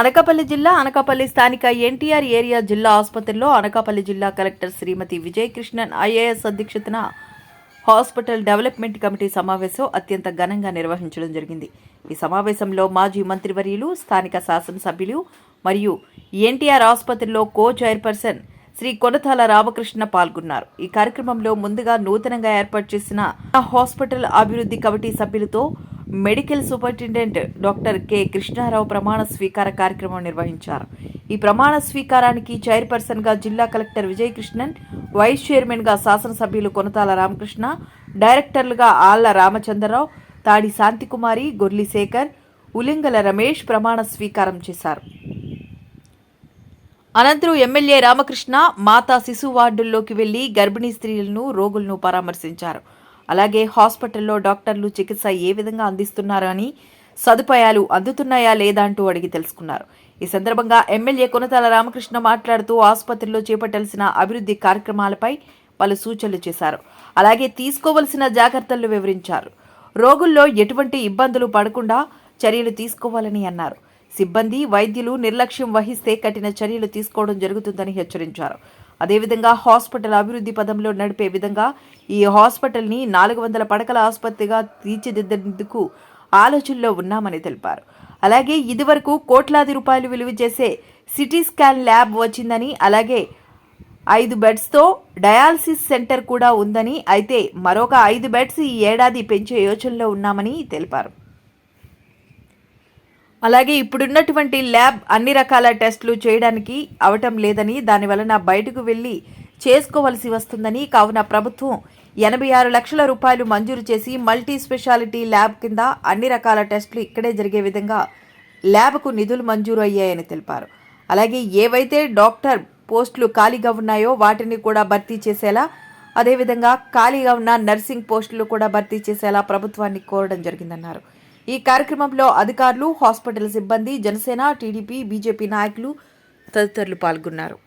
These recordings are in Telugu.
అనకాపల్లి జిల్లా అనకాపల్లి స్థానిక ఎన్టీఆర్ ఏరియా జిల్లా ఆసుపత్రిలో అనకాపల్లి జిల్లా కలెక్టర్ శ్రీమతి విజయకృష్ణన్ ఐఏఎస్ అధ్యక్షతన హాస్పిటల్ డెవలప్మెంట్ కమిటీ సమావేశం అత్యంత ఘనంగా నిర్వహించడం జరిగింది. ఈ సమావేశంలో మాజీ మంత్రివర్యులు స్థానిక శాసనసభ్యులు మరియు ఎన్టీఆర్ ఆసుపత్రిలో కో చైర్పర్సన్ శ్రీ కొనతాల రామకృష్ణ పాల్గొన్నారు. ఈ కార్యక్రమంలో ముందుగా నూతనంగా ఏర్పాటు చేసిన హాస్పిటల్ అభివృద్ధి కమిటీ సభ్యులతో medical superintendent doctor K Krishnarao ప్రమాణ స్వీకార కార్యక్రమం నిర్వహించారు. ఈ ప్రమాణ స్వీకారానికి చైర్పర్సన్గా జిల్లా కలెక్టర్ విజయకృష్ణన్ వైస్ చైర్మన్గా శాసనసభ్యులు కొనతాల రామకృష్ణ డైరెక్టర్లుగా ఆళ్ళ రామచంద్రరావు తాడి శాంతికుమారి గొర్లి శేఖర్ ఉలింగల రమేష్ ప్రమాణ స్వీకారం చేశారు. అనంతరం ఎమ్మెల్యే రామకృష్ణ మాతా శిశు వార్డుల్లోకి వెళ్ళి గర్భిణీ స్త్రీలను రోగులను పరామర్శించారు. అలాగే హాస్పిటల్లో డాక్టర్లు చికిత్స ఏ విధంగా అందిస్తున్నారని అని సదుపాయాలు అందుతున్నాయా లేదా అంటూ అడిగి తెలుసుకున్నారు. ఈ సందర్భంగా ఎమ్మెల్యే కొనతాల రామకృష్ణ మాట్లాడుతూ ఆసుపత్రిలో చేపట్టాల్సిన అభివృద్ధి కార్యక్రమాలపై పలు సూచనలు చేశారు. అలాగే తీసుకోవలసిన జాగ్రత్తలు వివరించారు. రోగుల్లో ఎటువంటి ఇబ్బందులు పడకుండా చర్యలు తీసుకోవాలని అన్నారు. సిబ్బంది వైద్యులు నిర్లక్ష్యం వహిస్తే కఠిన చర్యలు తీసుకోవడం జరుగుతుందని హెచ్చరించారు. అదేవిధంగా హాస్పిటల్ అభివృద్ధి పదంలో నడిపే విధంగా ఈ హాస్పిటల్ని నాలుగు వందల పడకల ఆసుపత్రిగా తీర్చిదిద్దేందుకు ఆలోచనలో ఉన్నామని తెలిపారు. అలాగే ఇదివరకు కోట్లాది రూపాయలు విలువ చేసే సిటీ స్కాన్ ల్యాబ్ వచ్చిందని అలాగే ఐదు బెడ్స్తో డయాలసిస్ సెంటర్ కూడా ఉందని అయితే మరొక ఐదు బెడ్స్ ఈ ఏడాది పెంచే యోచనలో ఉన్నామని తెలిపారు. అలాగే ఇప్పుడున్నటువంటి ల్యాబ్ అన్ని రకాల టెస్టులు చేయడానికి అవటం లేదని దాని వలన బయటకు వెళ్ళి చేసుకోవలసి వస్తుందని కావున ప్రభుత్వం ఎనభై ఆరు లక్షల రూపాయలు మంజూరు చేసి మల్టీ స్పెషాలిటీ ల్యాబ్ కింద అన్ని రకాల టెస్టులు ఇక్కడే జరిగే విధంగా ల్యాబ్కు నిధులు మంజూరు అయ్యాయని తెలిపారు. అలాగే ఏవైతే డాక్టర్ పోస్టులు ఖాళీగా ఉన్నాయో వాటిని కూడా భర్తీ చేసేలా అదేవిధంగా ఖాళీగా ఉన్న నర్సింగ్ పోస్టులు కూడా భర్తీ చేసేలా ప్రభుత్వాన్ని కోరడం జరిగిందన్నారు. ఈ కార్యక్రమంలో అధికారులు హాస్పిటల్ సిబ్బంది జనసేన టీడీపీ బీజేపీ నాయకులు తదితరులు పాల్గొన్నారు.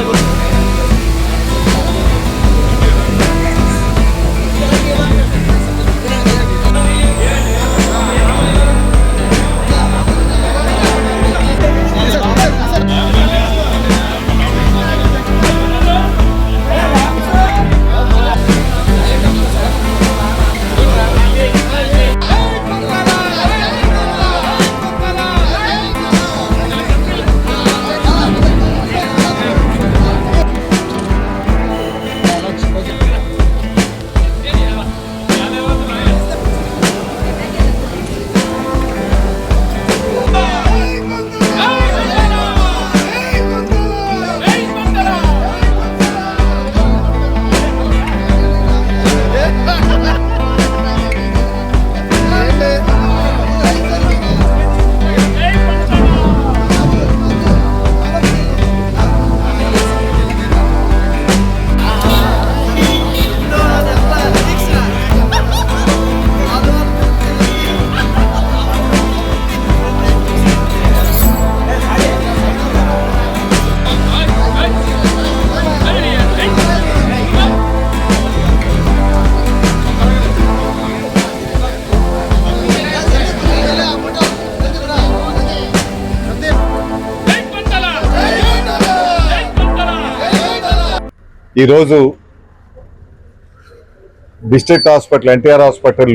algo. ఈరోజు district hospital NTR hospital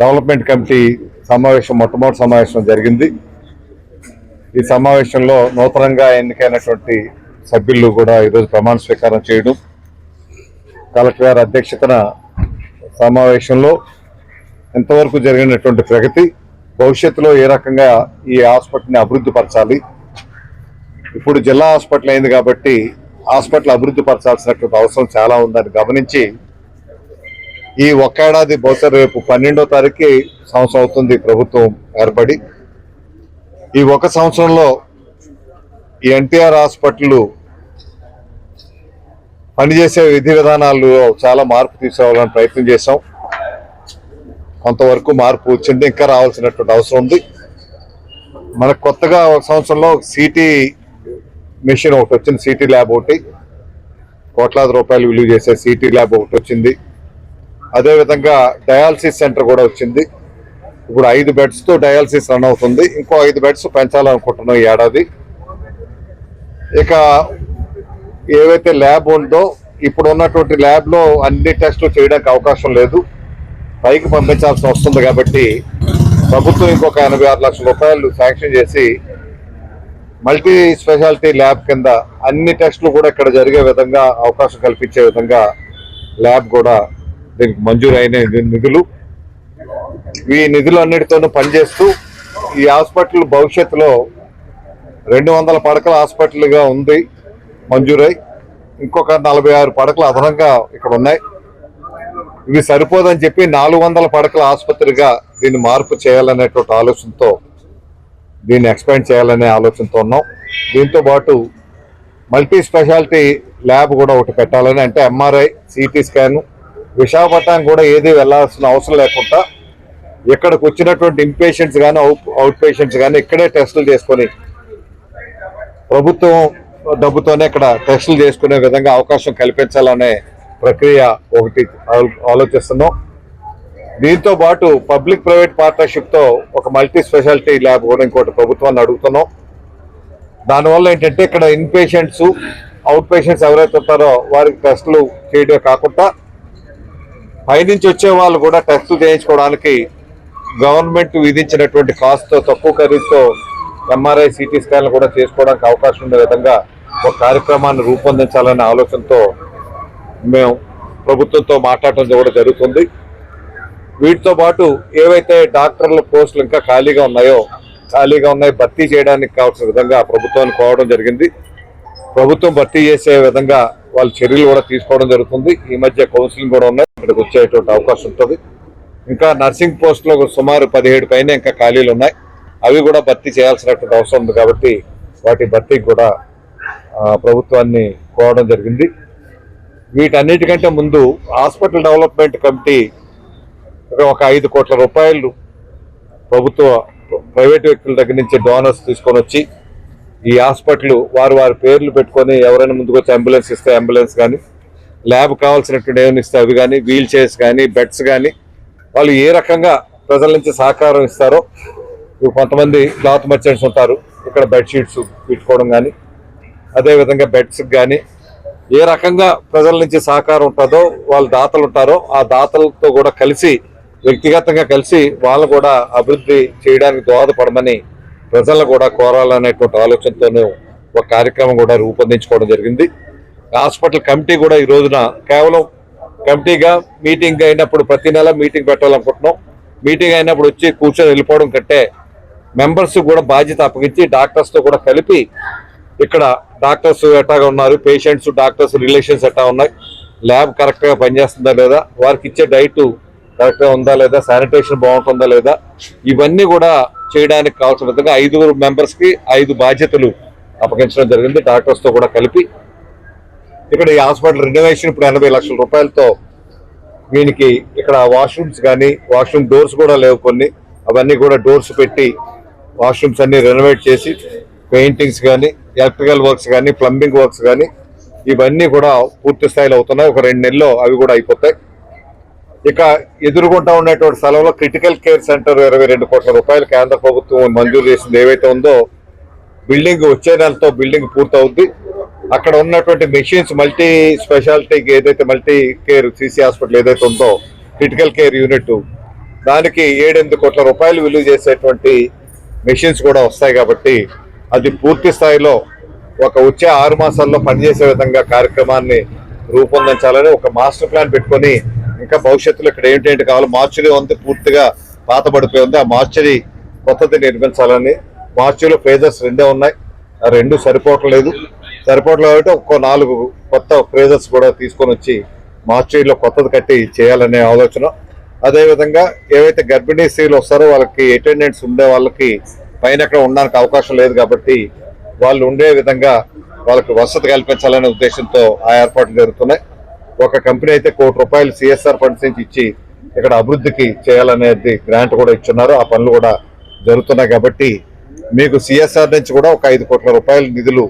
development committee సమావేశం మొట్టమొదటి సమావేశం జరిగింది. ఈ సమావేశంలో నూతనంగా ఎన్నికైనటువంటి సభ్యులు కూడా ఈరోజు ప్రమాణ స్వీకారం చేయడం కలెక్టర్ గారి అధ్యక్షతన సమావేశంలో ఎంతవరకు జరిగినటువంటి ప్రగతి భవిష్యత్తులో ఏ రకంగా ఈ హాస్పిటల్ని అభివృద్ధి పరచాలి. ఇప్పుడు జిల్లా హాస్పిటల్ అయింది కాబట్టి హాస్పిటల్ అభివృద్ధి పరచాల్సినటువంటి అవసరం చాలా ఉందని గమనించి ఈ ఒక్క ఏడాది బహుశా రేపు పన్నెండో తారీఖు సంవత్సరం అవుతుంది ప్రభుత్వం ఏర్పడి. ఈ ఒక సంవత్సరంలో ఈ ఎన్టీఆర్ హాస్పిటల్ పనిచేసే విధి విధానాలు చాలా మార్పు తీసుకురావాలని ప్రయత్నం చేశాం. కొంతవరకు మార్పు వచ్చింది ఇంకా రావాల్సినటువంటి అవసరం ఉంది. మనకు కొత్తగా ఒక సంవత్సరంలో సిటీ మిషన్ ఒకటి వచ్చింది సిటీ ల్యాబ్ ఒకటి. కోట్లాది రూపాయలు విలువ చేసే సిటీ ల్యాబ్ ఒకటి వచ్చింది. అదేవిధంగా డయాలసిస్ సెంటర్ కూడా వచ్చింది. ఇప్పుడు ఐదు బెడ్స్తో డయాలసిస్ రన్ అవుతుంది. ఇంకో ఐదు బెడ్స్ పెంచాలనుకుంటున్నాం ఈ ఏడాది. ఇక ఏవైతే ల్యాబ్ ఉందో ఇప్పుడు ఉన్నటువంటి ల్యాబ్లో అన్ని టెస్టులు చేయడానికి అవకాశం లేదు. పైకి పంపించాల్సి వస్తుంది కాబట్టి ప్రభుత్వం ఇంకొక ఎనభై ఆరు లక్షల రూపాయలు శాంక్షన్ చేసి మల్టీ స్పెషాలిటీ ల్యాబ్ కింద అన్ని టెస్టులు కూడా ఇక్కడ జరిగే విధంగా అవకాశం కల్పించే విధంగా ల్యాబ్ కూడా దీనికి మంజూరైన నిధులు. ఈ నిధులు అన్నిటితోనూ పనిచేస్తూ ఈ హాస్పిటల్ భవిష్యత్తులో రెండు వందల పడకల హాస్పిటల్గా ఉంది మంజూరై. ఇంకొక నలభై ఆరు పడకలు అదనంగా ఇక్కడ ఉన్నాయి. ఇవి సరిపోదని చెప్పి నాలుగు వందల పడకల ఆసుపత్రిగా దీన్ని మార్పు చేయాలనేటువంటి ఆలోచనతో దీన్ని ఎక్స్పాండ్ చేయాలనే ఆలోచనతో ఉన్నాం. దీంతో పాటు మల్టీ స్పెషాలిటీ ల్యాబ్ కూడా ఒకటి పెట్టాలని అంటే ఎంఆర్ఐ సిటీ స్కాన్ విశాఖపట్నం కూడా ఏది వెళ్ళాల్సిన అవసరం లేకుండా ఇక్కడికి వచ్చినటువంటి ఇంపేషెంట్స్ కానీ అవుట్ పేషెంట్స్ కానీ ఇక్కడే టెస్టులు చేసుకొని ప్రభుత్వం డబ్బుతోనే ఇక్కడ టెస్టులు చేసుకునే విధంగా అవకాశం కల్పించాలనే ప్రక్రియ ఒకటి ఆలోచిస్తున్నాం. దీంతో పాటు పబ్లిక్ ప్రైవేట్ పార్ట్నర్షిప్తో ఒక మల్టీ స్పెషాలిటీ ల్యాబ్ కూడా ఇంకోటి ప్రభుత్వాన్ని అడుగుతున్నాం. దానివల్ల ఏంటంటే ఇక్కడ ఇన్ పేషెంట్స్ అవుట్ పేషెంట్స్ ఎవరైతే ఉంటారో వారికి టెస్టులు చేయడమే కాకుండా పైనుంచి వచ్చే వాళ్ళు కూడా టెస్టులు చేయించుకోవడానికి గవర్నమెంట్ విధించినటువంటి కాస్ట్తో తక్కువ ఖరీదుతో ఎంఆర్ఐ సిటీ స్కాన్లు కూడా చేసుకోవడానికి అవకాశం ఉండే విధంగా ఒక కార్యక్రమాన్ని రూపొందించాలనే ఆలోచనతో మేము ప్రభుత్వంతో మాట్లాడటం కూడా జరుగుతుంది. వీటితో పాటు ఏవైతే డాక్టర్ల పోస్టులు ఇంకా ఖాళీగా ఉన్నాయో ఖాళీగా ఉన్నాయి భర్తీ చేయడానికి కావాల్సిన విధంగా ప్రభుత్వాన్ని కోవడం జరిగింది. ప్రభుత్వం భర్తీ చేసే విధంగా వాళ్ళు చర్యలు కూడా తీసుకోవడం జరుగుతుంది. ఈ మధ్య కౌన్సిలింగ్ కూడా ఉన్నాయి. ఇక్కడికి వచ్చేటువంటి అవకాశం ఉంటుంది. ఇంకా నర్సింగ్ పోస్టులో సుమారు పదిహేడు పైన ఇంకా ఖాళీలు ఉన్నాయి. అవి కూడా భర్తీ చేయాల్సినటువంటి అవసరం ఉంది కాబట్టి వాటి భర్తీకి కూడా ప్రభుత్వాన్ని కోవడం జరిగింది. వీటన్నిటికంటే ముందు హాస్పిటల్ డెవలప్మెంట్ కమిటీ ఒక ఐదు కోట్ల రూపాయలు ప్రభుత్వ ప్రైవేట్ వ్యక్తుల దగ్గర నుంచి డోనర్స్ తీసుకొని వచ్చి ఈ హాస్పిటల్ వారు వారి పేర్లు పెట్టుకొని ఎవరైనా ముందుకు వచ్చి అంబులెన్స్ ఇస్తే అంబులెన్స్ కానీ ల్యాబ్ కావాల్సినటువంటి ఏమైనా ఇస్తే అవి కానీ వీల్ చైర్స్ కానీ బెడ్స్ కానీ వాళ్ళు ఏ రకంగా ప్రజల నుంచి సహకారం ఇస్తారో కొంతమంది క్లాత్ మర్చెంట్స్ ఉంటారు ఇక్కడ బెడ్షీట్స్ పెట్టుకోవడం కానీ అదేవిధంగా బెడ్స్ కానీ ఏ రకంగా ప్రజల నుంచి సహకారం ఉంటుందో వాళ్ళు దాతలు ఉంటారో ఆ దాతలతో కూడా కలిసి వ్యక్తిగతంగా కలిసి వాళ్ళు కూడా అభివృద్ధి చేయడానికి దోహదపడమని ప్రజలను కూడా కోరాలనేటువంటి ఆలోచనతోనే ఒక కార్యక్రమం కూడా రూపొందించుకోవడం జరిగింది. హాస్పిటల్ కమిటీ కూడా ఈ రోజున కేవలం కమిటీగా మీటింగ్ అయినప్పుడు ప్రతి నెల మీటింగ్ పెట్టాలనుకుంటున్నాం. మీటింగ్ అయినప్పుడు వచ్చి కూర్చొని వెళ్ళిపోవడం కంటే మెంబర్స్ కూడా బాధ్యత అప్పగించి డాక్టర్స్తో కూడా కలిపి ఇక్కడ డాక్టర్స్ ఎట్టాగా ఉన్నారు పేషెంట్స్ డాక్టర్స్ రిలేషన్స్ ఎట్టా ఉన్నాయి ల్యాబ్ కరెక్ట్గా పనిచేస్తుందా లేదా వారికి ఇచ్చే డైట్ కరెక్ట్గా ఉందా లేదా? శానిటేషన్ బాగుంటుందా లేదా? ఇవన్నీ కూడా చేయడానికి కావాల్సిన విధంగా ఐదుగురు మెంబర్స్కి ఐదు బాధ్యతలు అప్పగించడం జరిగింది. డాక్టర్స్తో కూడా కలిపి ఇక్కడ ఈ హాస్పిటల్ రెనోవేషన్ ఇప్పుడు ఎనభై లక్షల రూపాయలతో దీనికి ఇక్కడ వాష్రూమ్స్ కానీ వాష్రూమ్ డోర్స్ కూడా లేవు కొన్ని. అవన్నీ కూడా డోర్స్ పెట్టి వాష్రూమ్స్ అన్ని రెనోవేట్ చేసి పెయింటింగ్స్ కానీ ఎలక్ట్రికల్ వర్క్స్ కానీ ప్లంబింగ్ వర్క్స్ కానీ ఇవన్నీ కూడా పూర్తి స్థాయిలో అవుతున్నాయి. ఒక రెండు నెలల్లో అవి కూడా అయిపోతాయి. ఇక ఎదురుగుంటా ఉన్నటువంటి స్థలంలో క్రిటికల్ కేర్ సెంటర్ ఇరవై రెండు కోట్ల రూపాయలు కేంద్ర ప్రభుత్వం మంజూరు చేసింది ఏవైతే ఉందో బిల్డింగ్ వచ్చే నెలతో బిల్డింగ్ పూర్తవుద్ది. అక్కడ ఉన్నటువంటి మెషిన్స్ మల్టీ స్పెషాలిటీకి ఏదైతే మల్టీ కేర్ సిసి హాస్పిటల్ ఏదైతే ఉందో క్రిటికల్ కేర్ యూనిట్ దానికి ఏడెనిమిది కోట్ల రూపాయలు విలువ చేసేటువంటి మెషిన్స్ కూడా వస్తాయి కాబట్టి అది పూర్తి స్థాయిలో ఒక వచ్చే ఆరు మాసాల్లో పనిచేసే విధంగా కార్యక్రమాన్ని రూపొందించాలని ఒక మాస్టర్ ప్లాన్ పెట్టుకొని ఇంకా భవిష్యత్తులో ఇక్కడ ఏంటేంటి కావాలి మార్చురీ ఉంది పూర్తిగా పాతబడిపోయి ఉంది. ఆ మార్చురీ కొత్తది నిర్మించాలని. మార్చురీలో ఫ్రేజర్స్ రెండే ఉన్నాయి. ఆ రెండు సరిపోవట్లేదు సరిపోవట్లేదు కాబట్టి ఒక్కో నాలుగు కొత్త ఫ్రేజర్స్ కూడా తీసుకొని వచ్చి మార్చురీలో కొత్తది కట్టి చేయాలనే ఆలోచన. అదేవిధంగా ఏవైతే గర్భిణీ స్త్రీలు వస్తారో వాళ్ళకి అటెండెంట్స్ ఉండే వాళ్ళకి పైన ఎక్కడ ఉండడానికి అవకాశం లేదు కాబట్టి వాళ్ళు ఉండే విధంగా వాళ్ళకి వసతి కల్పించాలనే ఉద్దేశంతో ఆ ఏర్పాట్లు జరుగుతున్నాయి. ఒక కంపెనీ అయితే కోటి రూపాయలు సిఎస్ఆర్ ఫండ్స్ నుంచి ఇచ్చి ఇక్కడ అభివృద్ధికి చేయాలనేది గ్రాంట్ కూడా ఇచ్చున్నారు. ఆ పనులు కూడా జరుగుతున్నాయి కాబట్టి మీకు సిఎస్ఆర్ నుంచి కూడా ఒక ఐదు కోట్ల రూపాయల నిధులు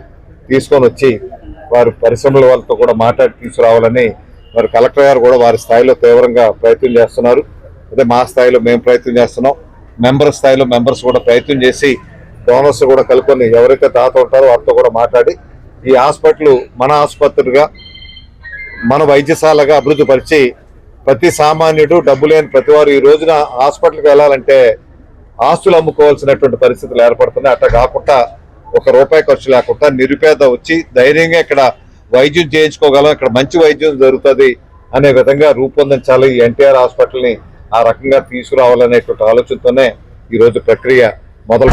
తీసుకొని వచ్చి వారి పరిశ్రమల వాళ్ళతో కూడా మాట్లాడి తీసుకురావాలని మరి కలెక్టర్ గారు కూడా వారి స్థాయిలో తీవ్రంగా ప్రయత్నం చేస్తున్నారు. అదే మా స్థాయిలో మేము ప్రయత్నం చేస్తున్నాం. మెంబర్ స్థాయిలో మెంబర్స్ కూడా ప్రయత్నం చేసి డోనర్స్ కూడా కలుపుకొని ఎవరైతే తాత ఉంటారో వారితో కూడా మాట్లాడి ఈ హాస్పిటల్ మన ఆసుపత్రిగా మన వైద్యశాలగా అభివృద్ధి పరిచి ప్రతి సామాన్యుడు డబ్బు లేని ప్రతి వారు ఈ రోజున హాస్పిటల్కి వెళ్ళాలంటే ఆస్తులు అమ్ముకోవాల్సినటువంటి పరిస్థితులు ఏర్పడుతున్నాయి. అట్లా కాకుండా ఒక రూపాయి ఖర్చు లేకుండా నిరుపేద వచ్చి ధైర్యంగా ఇక్కడ వైద్యం చేయించుకోగలం ఇక్కడ మంచి వైద్యం జరుగుతుంది అనే విధంగా రూపొందించాలి. ఈ ఎన్టీఆర్ హాస్పిటల్ని ఆ రకంగా తీసుకురావాలనేటువంటి ఆలోచనతోనే ఈ రోజు ప్రక్రియ మొదలు